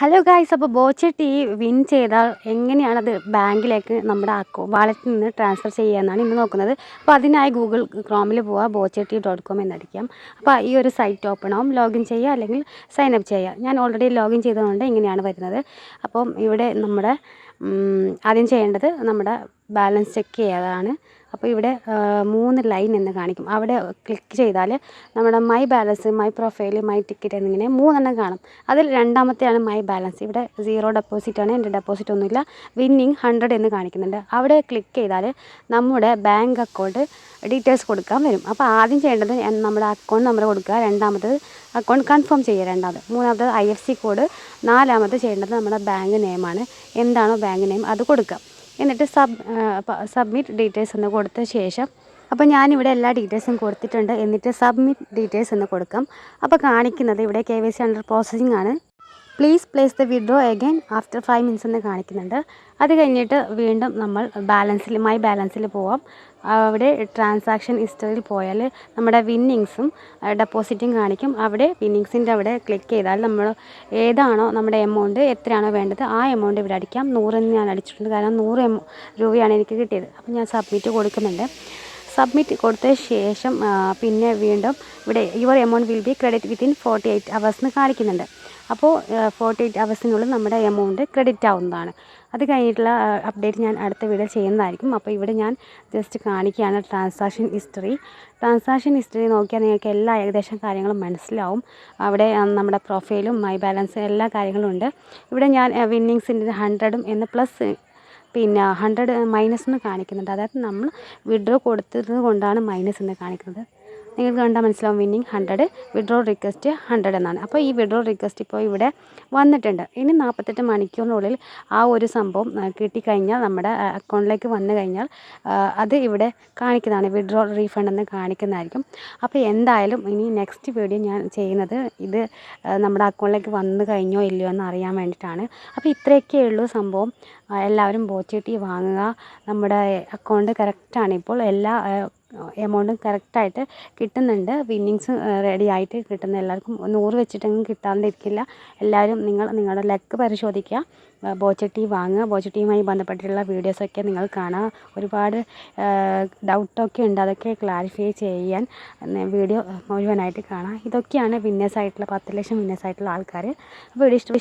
Hello guys അപ്പോൾ ബോച്ചട്ടി win ചെയ്താൽ എങ്ങനെയാണത് ബാങ്കിലേക്ക് നമ്മുടെ അക്കൗ വാലറ്റിൽ നിന്ന് ട്രാൻസ്ഫർ ചെയ്യുക എന്നാണ് ഇന്ന് നോക്കുന്നത്. അപ്പോൾ അതിനായി ഗൂഗിൾ ക്രോമിൽ പോവുക ബോച്ചട്ടി ഡോട്ട് കോം എന്നടിക്കാം. അപ്പോൾ ഈ ഒരു സൈറ്റ് ഓപ്പൺ ആവും. ലോഗിൻ ചെയ്യുക അല്ലെങ്കിൽ സൈൻ അപ്പ് ചെയ്യുക. ഞാൻ ഓൾറെഡി ലോഗിൻ ചെയ്തതുകൊണ്ട് ഇങ്ങനെയാണ് വരുന്നത്. അപ്പം ഇവിടെ നമ്മുടെ ആദ്യം ചെയ്യേണ്ടത് നമ്മുടെ ബാലൻസ് ചെക്ക് ചെയ്യാതാണ് അപ്പോൾ ഇവിടെ മൂന്ന് ലൈൻ എന്ന് കാണിക്കും. അവിടെ ക്ലിക്ക് ചെയ്താൽ നമ്മുടെ my balance my profile my ticket എന്നിങ്ങനെ മൂന്നെണ്ണം കാണും. അതിൽ രണ്ടാമത്തെയാണ് മൈ ബാലൻസ്. ഇവിടെ സീറോ ഡെപ്പോസിറ്റാണ് എന്റെ ഡെപ്പോസിറ്റ് ഒന്നുമില്ല. വിന്നിങ് ഹൺഡ്രഡ് എന്ന് കാണിക്കുന്നുണ്ട്. അവിടെ ക്ലിക്ക് ചെയ്താൽ നമ്മുടെ ബാങ്ക് അക്കൗണ്ട് ഡീറ്റെയിൽസ് കൊടുക്കാൻ വരും. അപ്പോൾ ആദ്യം ചെയ്യേണ്ടത് നമ്മുടെ അക്കൗണ്ട് നമ്പർ കൊടുക്കുക. രണ്ടാമത് അക്കൗണ്ട് കൺഫേം ചെയ്യുക. രണ്ടാമത് മൂന്നാമത് ഐ എഫ് സി കോഡ്. നാലാമത് ചെയ്യേണ്ടത് നമ്മുടെ ബാങ്ക് നെയിമാണ്. എന്താണോ ബാങ്ക് നെയിം അത് കൊടുക്കുക. എന്നിട്ട് സബ് സബ്മിറ്റ് ഡീറ്റെയിൽസ് എന്ന് കൊടുത്ത ശേഷം അപ്പോൾ ഞാനിവിടെ എല്ലാ ഡീറ്റെയിൽസും കൊടുത്തിട്ടുണ്ട്. എന്നിട്ട് സബ്മിറ്റ് ഡീറ്റെയിൽസ് എന്ന് കൊടുക്കാം. അപ്പോൾ കാണിക്കുന്നത് ഇവിടെ K Y C under processing ആണ്. Please place the withdraw again after five minutes എന്ന് കാണിക്കുന്നുണ്ട്. അത് കഴിഞ്ഞിട്ട് വീണ്ടും നമ്മൾ ബാലൻസിൽ മൈ ബാലൻസിൽ പോവാം. അവിടെ ട്രാൻസാക്ഷൻ ഹിസ്റ്ററിയിൽ പോയാൽ നമ്മുടെ വിന്നിങ്സും ഡെപ്പോസിറ്റും കാണിക്കും. അവിടെ വിന്നിങ്സിന്റെ അവിടെ ക്ലിക്ക് ചെയ്താൽ നമ്മൾ ഏതാണോ നമ്മുടെ എമൗണ്ട് എത്രയാണോ വേണ്ടത് ആ എമൗണ്ട് ഇവിടെ അടിക്കാം. നൂറെന്ന് ഞാൻ അടിച്ചിട്ടുണ്ട്. കാരണം നൂറ് രൂപയാണ് എനിക്ക് കിട്ടിയത്. അപ്പോൾ ഞാൻ സബ്മിറ്റ് കൊടുക്കുന്നുണ്ട്. സബ്മിറ്റ് കൊടുത്ത ശേഷം പിന്നെ വീണ്ടും ഇവിടെ your amount will be credit within forty eight hours എന്ന് കാണിക്കുന്നുണ്ട്. അപ്പോൾ ഫോർട്ടി എയ്റ്റ് അവേഴ്സിനുള്ളിൽ നമ്മുടെ എമൗണ്ട് ക്രെഡിറ്റ് ആവുന്നതാണ്. അത് കഴിഞ്ഞിട്ടുള്ള അപ്ഡേറ്റ് ഞാൻ അടുത്ത വീഡിയോ ചെയ്യുന്നതായിരിക്കും. അപ്പോൾ ഇവിടെ ഞാൻ ജസ്റ്റ് കാണിക്കുകയാണ് ട്രാൻസാക്ഷൻ ഹിസ്റ്ററി ട്രാൻസാക്ഷൻ ഹിസ്റ്ററി നോക്കിയാൽ നിങ്ങൾക്ക് എല്ലാ ഏകദേശം കാര്യങ്ങളും മനസ്സിലാവും. അവിടെ നമ്മുടെ പ്രൊഫൈലും മൈ ബാലൻസ് എല്ലാ കാര്യങ്ങളും ഉണ്ട്. ഇവിടെ ഞാൻ വിന്നിങ്സിന്റെ ഹൺഡ്രഡും എന്ന് പ്ലസ് പിന്നെ ഹൺഡ്രഡ് മൈനസ് എന്ന് കാണിക്കുന്നുണ്ട്. അതായത് നമ്മൾ വിഡ്രോ കൊടുത്തത് കൊണ്ടാണ് മൈനസ് എന്ന് കാണിക്കുന്നത്. നിങ്ങൾക്ക് കണ്ടാൽ മനസ്സിലാവും winning hundred withdraw request hundred എന്നാണ്. അപ്പോൾ ഈ വിഡ്രോ റിക്വസ്റ്റ് ഇപ്പോൾ ഇവിടെ വന്നിട്ടുണ്ട്. ഇനി നാൽപ്പത്തെട്ട് മണിക്കൂറിനുള്ളിൽ ആ ഒരു സംഭവം കിട്ടിക്കഴിഞ്ഞാൽ നമ്മുടെ അക്കൗണ്ടിലേക്ക് വന്നു കഴിഞ്ഞാൽ അത് ഇവിടെ കാണിക്കുന്നതാണ്. വിഡ്രോ റീഫണ്ട് എന്ന് കാണിക്കുന്നതായിരിക്കും. അപ്പോൾ എന്തായാലും ഇനി നെക്സ്റ്റ് വീഡിയോ ഞാൻ ചെയ്യുന്നത് ഇത് നമ്മുടെ അക്കൗണ്ടിലേക്ക് വന്നു കഴിഞ്ഞോ ഇല്ലയോ എന്ന് അറിയാൻ വേണ്ടിയിട്ടാണ്. അപ്പോൾ ഇത്രയൊക്കെ ഉള്ളൂ സംഭവം. എല്ലാവരും ബോച്ചേട്ടി വാങ്ങുക. നമ്മുടെ അക്കൗണ്ട് കറക്റ്റാണ് ഇപ്പോൾ. എല്ലാ എമൗണ്ടും കറക്റ്റായിട്ട് കിട്ടുന്നുണ്ട്. വിന്നിങ്സ് റെഡി ആയിട്ട് കിട്ടുന്ന എല്ലാവർക്കും നൂറ് വെച്ചിട്ടെങ്കിലും കിട്ടാണ്ടിരിക്കില്ല. എല്ലാവരും നിങ്ങൾ നിങ്ങളുടെ ലക്ക് പരിശോധിക്കുക. ബോച്ചട്ടി വാങ്ങുക. ബോച്ചട്ടിയുമായി ബന്ധപ്പെട്ടിട്ടുള്ള വീഡിയോസൊക്കെ നിങ്ങൾ കാണുക. ഒരുപാട് ഡൗട്ടൊക്കെ ഉണ്ട്. അതൊക്കെ ക്ലാരിഫൈ ചെയ്യാൻ വീഡിയോ മുഴുവനായിട്ട് കാണാം ഇതൊക്കെയാണ് വിന്നേഴ്സായിട്ടുള്ള പത്ത് ലക്ഷം വിന്നേഴ്സായിട്ടുള്ള ആൾക്കാർ വീഡിയോ ഇഷ്ടം